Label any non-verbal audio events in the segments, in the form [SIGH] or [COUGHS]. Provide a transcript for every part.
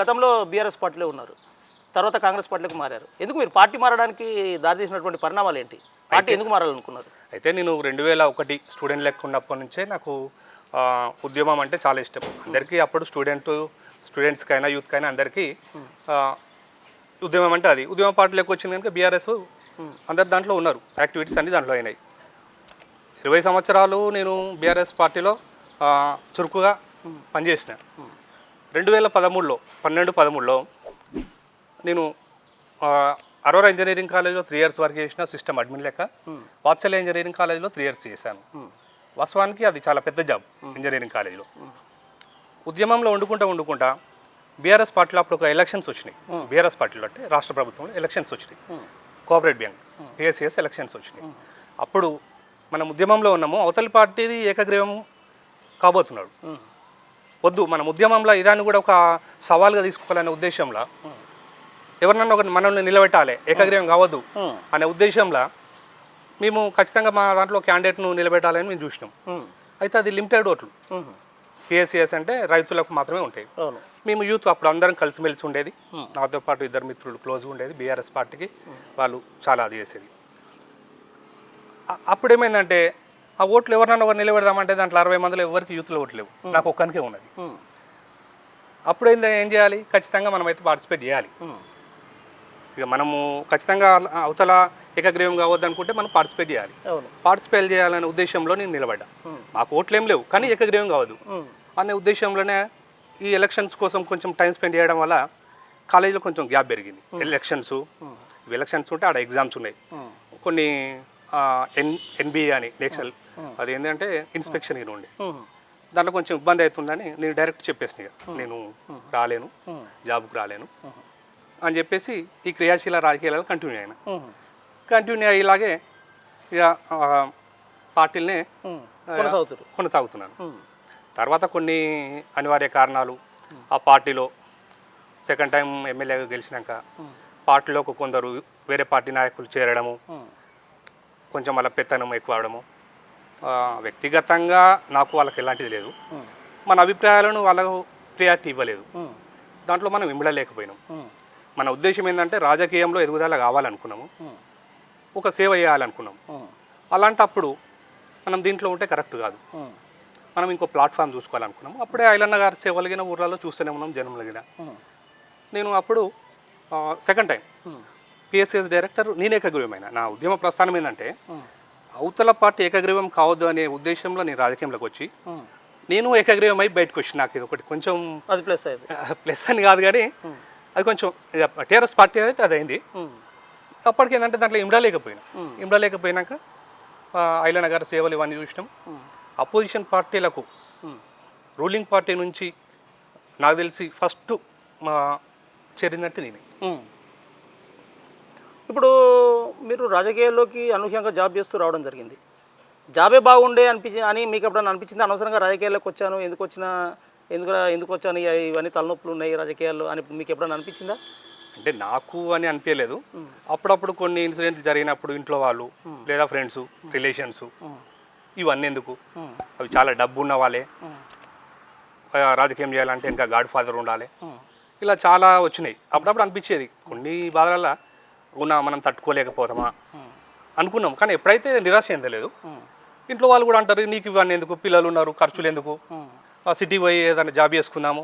గతంలో బీఆర్ఎస్ పార్టీలో ఉన్నారు. తర్వాత కాంగ్రెస్ పార్టీలోకి మారారు. ఎందుకు మీరు పార్టీ మారడానికి దారితీసినటువంటి పరిణామాలు ఏంటి? పార్టీ ఎందుకు మారాలనుకున్నారు? అయితే నేను రెండు వేల ఒకటి స్టూడెంట్ లెక్క ఉన్నప్పటి నుంచే నాకు ఉద్యమం అంటే చాలా ఇష్టం. అందరికీ అప్పుడు స్టూడెంట్ స్టూడెంట్స్కైనా యూత్కైనా అందరికీ ఉద్యమం అంటే అది. ఉద్యమ పార్టీలోకి వచ్చింది కనుక బీఆర్ఎస్ అందరు దాంట్లో ఉన్నారు. యాక్టివిటీస్ అన్ని దాంట్లో అయినాయి. ఇరవై సంవత్సరాలు నేను బీఆర్ఎస్ పార్టీలో చురుకుగా పనిచేసిన. రెండు వేల పదమూడులో పన్నెండు పదమూడులో నేను అరోరా ఇంజనీరింగ్ కాలేజ్లో త్రీ ఇయర్స్ వరకు చేసిన సిస్టమ్ అడ్మిన్ లెక్క. వాత్సల్య ఇంజనీరింగ్ కాలేజ్లో త్రీ ఇయర్స్ చేశాను. వాస్తవానికి అది చాలా పెద్ద జాబ్ ఇంజనీరింగ్ కాలేజ్లో. ఉద్యమంలో వండుకుంటా వండుకుంటా బీఆర్ఎస్ పార్టీలో అప్పుడు ఒక ఎలక్షన్స్ వచ్చినాయి. బీఆర్ఎస్ పార్టీలో అంటే రాష్ట్ర ప్రభుత్వంలో ఎలక్షన్స్ వచ్చినాయి. కోఆపరేట్ బ్యాంక్ పిఎస్సిఎస్ ఎలక్షన్స్ వచ్చినాయి. అప్పుడు మనం ఉద్యమంలో ఉన్నాము. అవతలి పార్టీది ఏకగ్రీవం కాబోతున్నాడు. వద్దు మనం ఉద్యమంలో ఇదాన్ని కూడా ఒక సవాల్గా తీసుకోవాలనే ఉద్దేశంలో ఎవరినన్నా ఒక మనల్ని నిలబెట్టాలి ఏకగ్రీవం కావద్దు అనే ఉద్దేశంలో మేము ఖచ్చితంగా మా దాంట్లో క్యాండిడేట్ను నిలబెట్టాలని మేము చూసినాం. అయితే అది లిమిటెడ్ ఓట్లు. పిఎస్సిఎస్ అంటే రైతులకు మాత్రమే ఉంటాయి. మేము యూత్ అప్పుడు అందరం కలిసిమెలిసి ఉండేది. నాతో పాటు ఇద్దరు మిత్రులు క్లోజ్గా ఉండేది బీఆర్ఎస్ పార్టీకి వాళ్ళు చాలా అది చేసేది. అ- అప్పుడు ఏమైందంటే ఆ ఓట్లు ఎవరినన్నా ఒకరు నిలబెడదామంటే దాంట్లో అరవై మందిలో ఎవరికి యూత్లో ఓట్లు లేవు. నాకు ఒక్కనికే ఉన్నది. అప్పుడు ఏంది ఏం చేయాలి? ఖచ్చితంగా మనమైతే పార్టిసిపేట్ చేయాలి. ఇక మనము ఖచ్చితంగా అవతల ఏకగ్రీవం కావద్దు అనుకుంటే మనం పార్టిసిపేట్ చేయాలి. పార్టిసిపేట్ చేయాలనే ఉద్దేశంలో నేను నిలబడ్డా. మాకు ఓట్లు ఏం లేవు కానీ ఏకగ్రీవం కావద్దు. అనే ఉద్దేశంలోనే ఈ ఎలక్షన్స్ కోసం కొంచెం టైం స్పెండ్ చేయడం వల్ల కాలేజీలో కొంచెం గ్యాప్ పెరిగింది. ఎలక్షన్స్. ఎలక్షన్స్ ఉంటే ఆడ ఎగ్జామ్స్ ఉన్నాయి. కొన్ని ఎన్ ఎన్బిఏ అని నేషనల్ అది ఏంటంటే ఇన్స్పెక్షన్ ఇది ఉండే దాంట్లో కొంచెం ఇబ్బంది అవుతుందని నేను డైరెక్ట్ చెప్పేసిన ఇక. నేను రాలేను జాబ్కి రాలేను. అని చెప్పేసి ఈ క్రియాశీల రాజకీయాలలో కంటిన్యూ అయినా. కంటిన్యూ అయ్యేలాగే ఇక పార్టీలనే కొనసాగుతున్నాను. తర్వాత కొన్ని అనివార్య కారణాలు. ఆ పార్టీలో సెకండ్ టైం ఎమ్మెల్యేగా గెలిచినాక పార్టీలోకి కొందరు వేరే పార్టీ నాయకులు చేరడము. కొంచెం వాళ్ళ పెత్తనం ఎక్కువ అవడము. వ్యక్తిగతంగా నాకు వాళ్ళకి ఎలాంటిది లేదు. మన అభిప్రాయాలను వాళ్ళకు ప్రియారిటీ ఇవ్వలేదు. దాంట్లో మనం ఇమ్మడలేకపోయినాం మన ఉద్దేశం ఏంటంటే రాజకీయంలో ఎదుగుదల కావాలనుకున్నాము. ఒక సేవ చేయాలనుకున్నాం. అలాంటప్పుడు మనం దీంట్లో ఉంటే కరెక్ట్ కాదు. మనం ఇంకో ప్లాట్ఫామ్ చూసుకోవాలనుకున్నాము. అప్పుడే ఐలన్న గారి సేవలగిన ఊర్లలో చూస్తూనే ఉన్నాం జనంలగిన. నేను అప్పుడు సెకండ్ టైం పిఎస్ఎస్ డైరెక్టర్ నేను ఏకగ్రీవమైన నా ఉద్యమ ప్రస్థానం ఏంటంటే అవతల పార్టీ ఏకగ్రీవం కావద్దు అనే ఉద్దేశంలో నేను రాజకీయంలోకి వచ్చి నేను ఏకగ్రీవం అయి బయటకు వచ్చి నాకు ఇది ఒకటి కొంచెం అది ప్లస్ అయ్యేది. [LAUGHS] ప్లస్ అని కాదు కానీ అది కొంచెం టీఆర్ఎస్ పార్టీ అయితే అది అయింది. అప్పటికి ఏంటంటే దాంట్లో ఇమ్మడలేకపోయినా ఇమ్మడలేకపోయినాక ఐలన్న గారి సేవలు ఇవన్నీ చూసినాం. అపోజిషన్ పార్టీలకు రూలింగ్ పార్టీ నుంచి నాకు తెలిసి ఫస్ట్ మా చేరిందంటే నేనే. ఇప్పుడు మీరు రాజకీయాల్లోకి అనూహ్యంగా జాబ్ చేస్తూ రావడం జరిగింది. జాబే బాగుండే అనిపించి అని మీకు ఎప్పుడైనా అనిపించింది? అనవసరంగా రాజకీయాల్లోకి వచ్చాను ఎందుకు వచ్చినా ఎందుకు ఎందుకు వచ్చాను? ఇవన్నీ తలనొప్పులు ఉన్నాయి రాజకీయాల్లో అని మీకు ఎప్పుడైనా అనిపించిందా? అంటే నాకు అని అనిపించలేదు. అప్పుడప్పుడు కొన్ని ఇన్సిడెంట్లు జరిగినప్పుడు ఇంట్లో వాళ్ళు లేదా ఫ్రెండ్స్ రిలేషన్స్ ఇవన్నీ ఎందుకు? అవి చాలా డబ్బు ఉన్న వాళ్ళే రాజకీయం చేయాలంటే ఇంకా గాడ్ ఫాదర్ ఉండాలి. ఇలా చాలా వచ్చినాయి. అప్పుడప్పుడు అనిపించేది. కొన్ని బాధల ఉన్న మనం తట్టుకోలేకపోతామా? అనుకున్నాం. కానీ ఎప్పుడైతే నిరాశ చెందలేదు ఇంట్లో వాళ్ళు కూడా అంటారు నీకు ఇవన్నీ ఎందుకు? పిల్లలు ఉన్నారు ఖర్చులు ఎందుకు? ఆ సిటీ పోయి ఏదైనా జాబ్ చేసుకుందాము.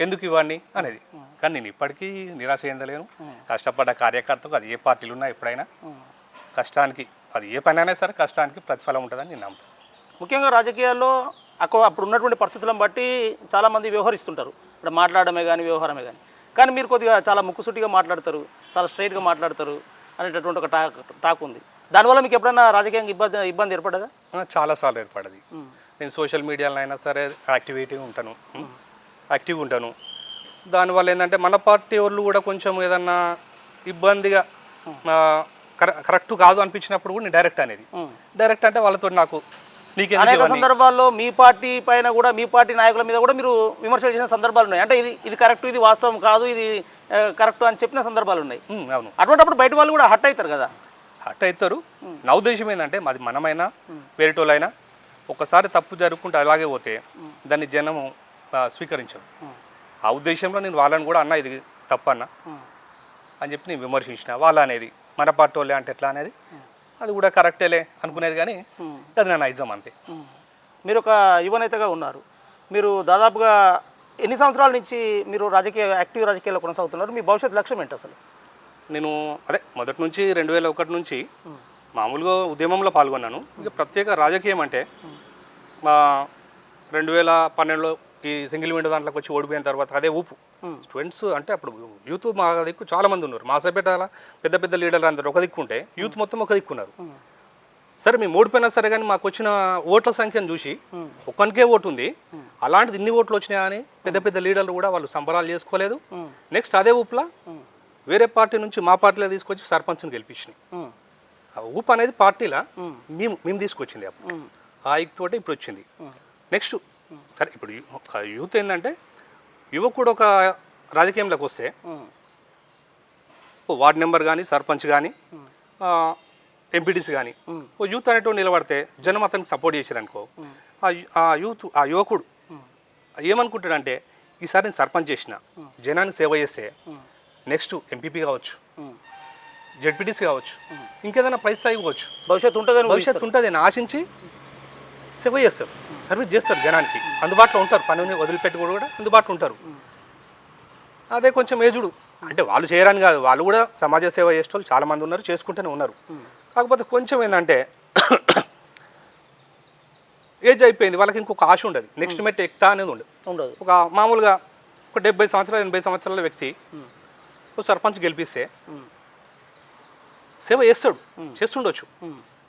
ఎందుకు ఇవన్నీ? అనేది. కానీ నేను ఇప్పటికీ నిరాశ చెందలేను. కష్టపడ్డ కార్యకర్తకు అది ఏ పార్టీలు ఉన్నా ఎప్పుడైనా కష్టానికి అది ఏ పని అయినా సరే కష్టానికి ప్రతిఫలం ఉంటుందని నేను నమ్ముతాను ముఖ్యంగా రాజకీయాల్లో అక్కడ అప్పుడు ఉన్నటువంటి పరిస్థితులను బట్టి చాలామంది వ్యవహరిస్తుంటారు. ఇక్కడ మాట్లాడమే కానీ వ్యవహారమే కానీ కానీ మీరు కొద్దిగా చాలా ముక్కుసూటిగా మాట్లాడతారు చాలా స్ట్రైట్గా మాట్లాడతారు అనేటటువంటి ఒక టాక్ టాక్ ఉంది. దానివల్ల మీకు ఎప్పుడైనా రాజకీయంగా ఇబ్బంది ఇబ్బంది ఏర్పడదా చాలాసార్లు ఏర్పడది నేను సోషల్ మీడియాలో అయినా సరే యాక్టివిటీ ఉంటాను. యాక్టివ్ ఉంటాను. దానివల్ల ఏంటంటే మన పార్టీ వాళ్ళు కూడా కొంచెం ఏదన్నా ఇబ్బందిగా కరెక్ట్ కాదు అనిపించినప్పుడు కూడా నేను డైరెక్ట్ అనేది. డైరెక్ట్ అంటే వాళ్ళతో నాకు అనేక? సందర్భాల్లో మీ పార్టీ పైన కూడా మీ పార్టీ నాయకుల మీద కూడా మీరు విమర్శలు చేసిన సందర్భాలు ఉన్నాయి. అంటే ఇది ఇది కరెక్ట్ ఇది వాస్తవం కాదు ఇది కరెక్ట్ అని చెప్పిన సందర్భాలు ఉన్నాయి. అవును. అటువంటిప్పుడు బయట వాళ్ళు కూడా హట్ అవుతారు కదా? హట్ అవుతారు. నా ఉద్దేశం ఏంటంటే మాది మనమైనా వేరేటోళ్ళైనా ఒకసారి తప్పు జరుపుకుంటే అలాగే పోతే దాన్ని జనము ఆ, స్వీకరించరు. ఆ ఉద్దేశంలో నేను వాళ్ళని కూడా అన్న ఇది తప్పన్న అని చెప్పి నేను విమర్శించిన వాళ్ళ అనేది మన పార్టీ వాళ్ళే అంటే ఎట్లా అనేది అది కూడా కరెక్టేలే అనుకునేది కానీ అది నా నైజం అంతే. మీరు ఒక యువనేతగా ఉన్నారు. మీరు దాదాపుగా ఎన్ని సంవత్సరాల నుంచి మీరు రాజకీయ యాక్టివ్ రాజకీయాల్లో కొనసాగుతున్నారు? మీ భవిష్యత్ లక్ష్యం ఏంటి అసలు? నేను అదే మొదటి నుంచి రెండు వేల ఒకటి నుంచి మామూలుగా ఉద్యమంలో పాల్గొన్నాను. ఇక ప్రత్యేక రాజకీయం అంటే మా రెండు వేల పన్నెండులో ఈ సింగిల్ విండో దాంట్లోకి వచ్చి ఓడిపోయిన తర్వాత అదే ఊపు. స్టూడెంట్స్ అంటే అప్పుడు యూత్ మా దిక్కు చాలా మంది ఉన్నారు. మా సభ్యటాల పెద్ద పెద్ద లీడర్లు అందరూ ఒక దిక్కు ఉంటే యూత్ మొత్తం ఒక దిక్కు ఉన్నారు. సరే మేము ఓడిపోయినా సరే కానీ మాకు వచ్చిన ఓట్ల సంఖ్యను చూసి ఒక్కనికే ఓటు ఉంది. అలాంటిది ఇన్ని ఓట్లు వచ్చినాయా అని పెద్ద పెద్ద లీడర్లు కూడా వాళ్ళు సంబరాలు చేసుకోలేదు. నెక్స్ట్ అదే ఊపులా వేరే పార్టీ నుంచి మా పార్టీలో తీసుకొచ్చి సర్పంచ్ని గెలిపించినాయి ఊపు అనేది పార్టీలా మేము. మేము తీసుకొచ్చింది అప్పుడు. ఆ తోటే ఇప్పుడు వచ్చింది. నెక్స్ట్ సరే ఇప్పుడు ఒక యూత్ ఏంటంటే యువకుడు ఒక రాజకీయంలోకి వస్తే వార్డ్ నెంబర్ కానీ సర్పంచ్ కానీ ఎంపీటీసీ కానీ ఓ యూత్ అనేటువంటి నిలబడితే జనం అతనికి సపోర్ట్ చేశారనుకో ఆ యూత్ ఆ యువకుడు ఏమనుకుంటాడంటే ఈసారి నేను సర్పంచ్ చేసిన జనానికి సేవ చేస్తే నెక్స్ట్ ఎంపీపీ కావచ్చు. జడ్పీటీసీ కావచ్చు ఇంకేదైనా పై స్థాయి కావచ్చు భవిష్యత్తు ఉంటుందని భవిష్యత్తు ఉంటుంది అని ఆశించి సేవ చేస్తారు. సర్వీస్ చేస్తారు జనానికి. అందుబాటులో ఉంటారు. పనిని వదిలిపెట్టి కూడా అందుబాటులో ఉంటారు. అదే కొంచెం ఏజుడు. అంటే వాళ్ళు చేయరని కాదు. వాళ్ళు కూడా సమాజ సేవ చేసే వాళ్ళు చాలా మంది ఉన్నారు చేసుకుంటూనే ఉన్నారు. కాకపోతే కొంచెం ఏంటంటే [COUGHS] ఏజ్ అయిపోయింది. వాళ్ళకి ఇంకొక ఆశ ఉండదు. నెక్స్ట్ మెట్ ఎక్కుతా అనేది ఉండదు. ఉండదు. ఒక మామూలుగా ఒక డెబ్బై సంవత్సరాలు ఎనభై సంవత్సరాల వ్యక్తి ఓ సర్పంచ్ గెలిపిస్తే. సేవ చేస్తాడు. చేస్తుండొచ్చు.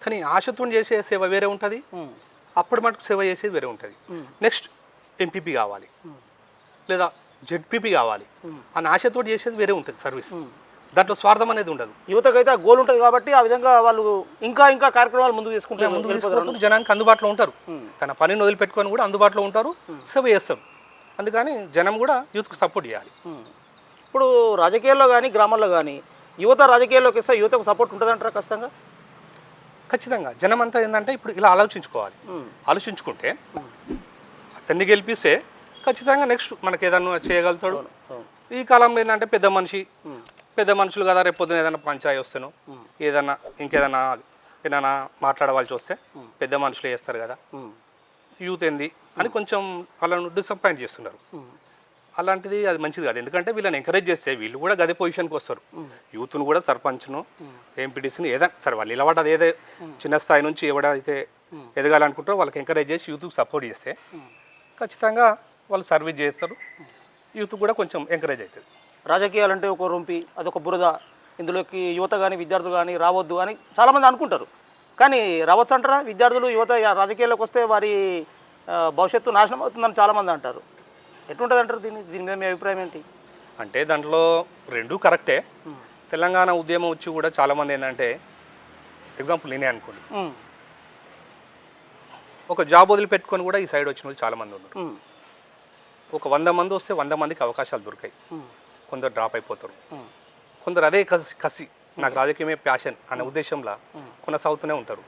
కానీ ఆశతో చేసే సేవ వేరే ఉంటుంది. అప్పుడు మటుకు సేవ చేసేది వేరే ఉంటుంది. నెక్స్ట్ ఎంపీపీ కావాలి. లేదా జెడ్పీపీ కావాలి. అని ఆశతో చేసేది వేరే ఉంటుంది సర్వీస్. దాంట్లో స్వార్థం అనేది ఉండదు. యువతకైతే ఆ గోల్ ఉంటుంది కాబట్టి ఆ విధంగా వాళ్ళు ఇంకా ఇంకా కార్యక్రమాలు ముందుకు తీసుకుంటే ముందుకు వెళ్ళిపోతారు తీసుకుపోతే జనానికి అందుబాటులో ఉంటారు. తన పనిని వదిలిపెట్టుకొని కూడా అందుబాటులో ఉంటారు. సేవ చేస్తారు. అందుకని జనం కూడా యూత్కి సపోర్ట్ చేయాలి. ఇప్పుడు రాజకీయాల్లో కానీ గ్రామాల్లో కానీ యువత రాజకీయాల్లోకి వస్తే యువతకు సపోర్ట్ ఉంటుందంటారా ఖచ్చితంగా? ఖచ్చితంగా. జనం అంతా ఏంటంటే ఇప్పుడు ఇలా ఆలోచించుకోవాలి. ఆలోచించుకుంటే అతన్ని గెలిపిస్తే ఖచ్చితంగా నెక్స్ట్ మనకి ఏదన్నా చేయగలుగుతాడు ఈ కాలంలో ఏంటంటే పెద్ద మనిషి పెద్ద మనుషులు కదా రేపు పొద్దున ఏదైనా పంచాయి వస్తాను ఏదన్నా ఇంకేదన్నా ఏదైనా మాట్లాడవలసి వస్తే పెద్ద మనుషులు చేస్తారు కదా. యూత్ ఏంది అని కొంచెం వాళ్ళను డిసప్పాయింట్ చేస్తున్నారు. అలాంటిది అది మంచిది కాదు. ఎందుకంటే వీళ్ళని ఎంకరేజ్ చేస్తే వీళ్ళు కూడా గదే పొజిషన్కి వస్తారు. యూత్ను కూడా సర్పంచ్ను ఎంపీటీసీని ఏదైనా సరే వాళ్ళు నిలబడ్డది ఏదే చిన్న స్థాయి నుంచి ఎవడైతే ఎదగాలనుకుంటారో వాళ్ళకి ఎంకరేజ్ చేసి యూత్కి సపోర్ట్ చేస్తే ఖచ్చితంగా వాళ్ళు సర్వీస్ చేస్తారు. యూత్ కూడా కొంచెం ఎంకరేజ్ అవుతుంది. రాజకీయాలంటే ఒక రొంపి అదొక బురద. ఇందులోకి యువత కానీ విద్యార్థులు కానీ రావద్దు అని చాలామంది అనుకుంటారు. కానీ రావచ్చు అంటారా? విద్యార్థులు యువత రాజకీయాల్లోకి వస్తే వారి భవిష్యత్తు నాశనం అవుతుందని చాలామంది అంటారు. ఎట్లుంటుంది అంటారు దీని దీని మీద మీ అభిప్రాయం ఏంటి? అంటే దాంట్లో రెండూ కరెక్టే. తెలంగాణ ఉద్యమం వచ్చి కూడా చాలామంది ఏంటంటే ఎగ్జాంపుల్ నేనే అనుకోండి. ఒక జాబ్ వదిలిపెట్టుకొని కూడా ఈ సైడ్ వచ్చిన వాళ్ళు చాలామంది ఉన్నారు. ఒక వంద మంది వస్తే వంద మందికి అవకాశాలు దొరికాయి. కొందరు డ్రాప్ అయిపోతారు. కొందరు అదే కసి కసి. నాకు రాజకీయమే ప్యాషన్ అనే ఉద్దేశంలో కొనసాగుతూనే ఉంటారు.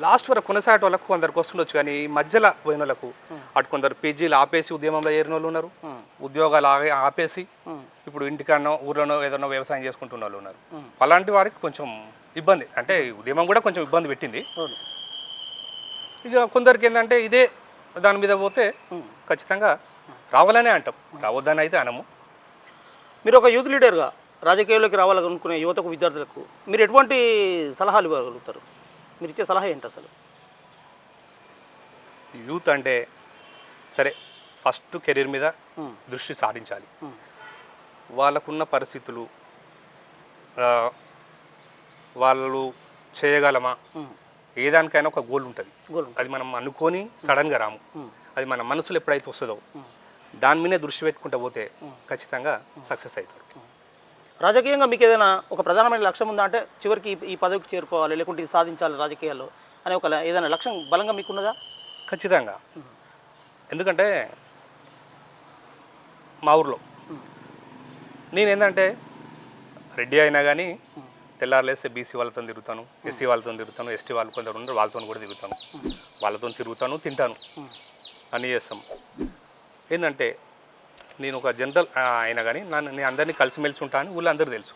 లాస్ట్ వరకు కొనసాగే వాళ్ళకు కొందరికి వస్తుండొచ్చు కానీ ఈ మధ్యలో పోయిన వాళ్ళకు అటు కొందరు పీజీలు ఆపేసి ఉద్యమంలో ఏరిన వాళ్ళు ఉన్నారు. ఉద్యోగాలు ఆగే ఆపేసి ఇప్పుడు ఇంటికన్నో ఊర్లోనో ఏదైనా వ్యవసాయం చేసుకుంటున్న వాళ్ళు ఉన్నారు. అలాంటి వారికి కొంచెం ఇబ్బంది. అంటే ఉద్యమం కూడా కొంచెం ఇబ్బంది పెట్టింది. ఇక కొందరికి ఏంటంటే ఇదే దాని మీద పోతే ఖచ్చితంగా రావాలనే అంటాం. రావద్దని అయితే అనము. మీరు ఒక యూత్ లీడర్గా రాజకీయాల్లోకి రావాలనుకునే యువతకు విద్యార్థులకు మీరు ఎటువంటి సలహాలు ఇవ్వగలుగుతారు? మీరు ఇచ్చే సలహా ఏంటి అసలు? యూత్ అంటే సరే ఫస్ట్ కెరీర్ మీద దృష్టి సారించాలి. ఉమ్, వాళ్ళకున్న పరిస్థితులు వాళ్ళు చేయగలమా? ఏ దానికైనా ఒక గోల్ ఉంటుంది. అది మనం అనుకొని సడన్గా రాము. అది మన మనసులో ఎప్పుడైతే వస్తుందో దాని మీదే దృష్టి పెట్టుకుంటూ పోతే ఖచ్చితంగా సక్సెస్ అవుతారు రాజకీయంగా మీకు ఏదైనా ఒక ప్రధానమైన లక్ష్యం ఉందా? అంటే చివరికి ఈ- పదవికి చేరుకోవాలి లేకుంటే ఇది సాధించాలి రాజకీయాల్లో అనే ఒక ఏదైనా లక్ష్యం బలంగా మీకున్నదా? ఖచ్చితంగా. ఎందుకంటే మా ఊర్లో నేను ఏంటంటే రెడ్డి అయినా కానీ తెల్లారులేస్తే బీసీ వాళ్ళతో తిరుగుతాను ఎస్సీ వాళ్ళతో తిరుగుతాను ఎస్టీ వాళ్ళు కొందరు ఉన్నారు వాళ్ళతో కూడా తిరుగుతాను. వాళ్ళతో తిరుగుతాను తింటాను. అన్నీ చేస్తాం. ఏంటంటే నేను ఒక జనరల్ అయినా కానీ నన్ను నేను అందరినీ కలిసిమెలిసి ఉంటా అని ఊళ్ళో అందరూ తెలుసు.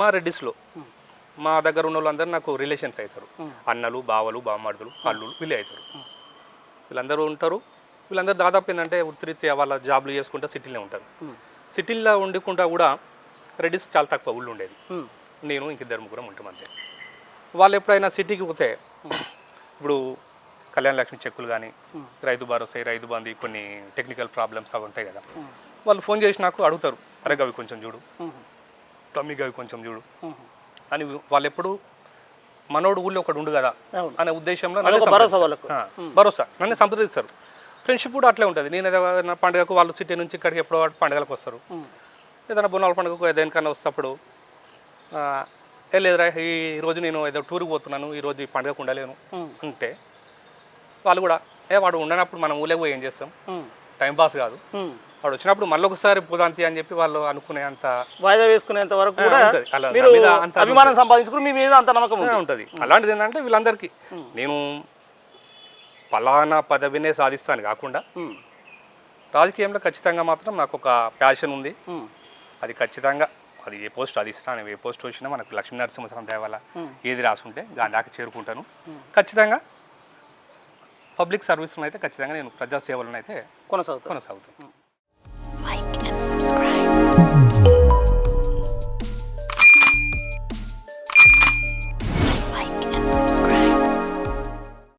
మా రెడ్డిస్లో మా దగ్గర ఉన్న వాళ్ళందరూ నాకు రిలేషన్స్ అవుతారు అన్నలు బావలు బామ్మర్దులు అల్లులు వీళ్ళే అవుతారు వీళ్ళందరూ ఉంటారు. వీళ్ళందరూ దాదాపు ఏంటంటే వృత్తిరీత్యా వాళ్ళ జాబ్లు చేసుకుంటూ సిటీలో ఉంటారు. సిటీల్లో ఉండుకుంటా కూడా రెడ్డిస్ చాలా తక్కువ ఊళ్ళు ఉండేది. నేను ఇంక ఇద్దరు ముగ్గురం ఉంటాం అంతే. వాళ్ళు ఎప్పుడైనా సిటీకి పోతే ఇప్పుడు కళ్యాణ లక్ష్మి చెక్కులు కానీ రైతు భరోసా రైతు బంధు కొన్ని టెక్నికల్ ప్రాబ్లమ్స్ అవి ఉంటాయి కదా వాళ్ళు ఫోన్ చేసి నాకు అడుగుతారు అరే గవి కొంచెం చూడు ఉమ్. తమ్మి గవి కొంచెం చూడు. అని వాళ్ళు ఎప్పుడు మనోడు ఊళ్ళో ఒకడు ఉండు కదా. అనే ఉద్దేశంలో భరోసా. వాళ్ళకు. భరోసా నన్ను సంప్రదిస్తారు ఫ్రెండ్షిప్ కూడా అట్లే ఉంటుంది నేను ఏదైనా పండుగకు వాళ్ళు సిటీ నుంచి ఇక్కడికి ఎప్పుడో పండుగలకు వస్తారు. ఏదైనా బొనాల పండుగకు దేనికన్నా వస్తప్పుడు లేదురా ఈ రోజు నేను ఏదో టూర్కి పోతున్నాను ఈ రోజు ఈ పండుగకు ఉండలేను. అంటే వాళ్ళు కూడా ఏ వాడు ఉండనప్పుడు మనం ఊళ్ళో పోయి ఏం చేస్తాం. టైం పాస్ కాదు. వాడు వచ్చినప్పుడు మళ్ళీ ఒకసారి పోదాంతి అని చెప్పి వాళ్ళు అనుకునే అంత వాయిదా వేసుకునేంత వరకు కూడా మీరు అభిమానం సంపాదించుకుని మీ మీద అంత నమ్మకం ఉంటుంది. అలాంటిది ఏంటంటే వీళ్ళందరికీ నేను పలానా పదవినే సాధిస్తాను కాకుండా. రాజకీయంలో ఖచ్చితంగా మాత్రం నాకు ఒక ప్యాషన్ ఉంది. అది ఖచ్చితంగా అది ఏ పోస్ట్ అది ఇస్తాను ఏ పోస్ట్ వచ్చినా మనకు లక్ష్మీ నరసింహస్వామి దయ వల్ల ఏది రాసుంటే దాని దాకా చేరుకుంటాను. ఖచ్చితంగా పబ్లిక్ సర్వీస్లో అయితే ఖచ్చితంగా నేను ప్రజాసేవలను అయితే కొనసాగుతాను subscribe.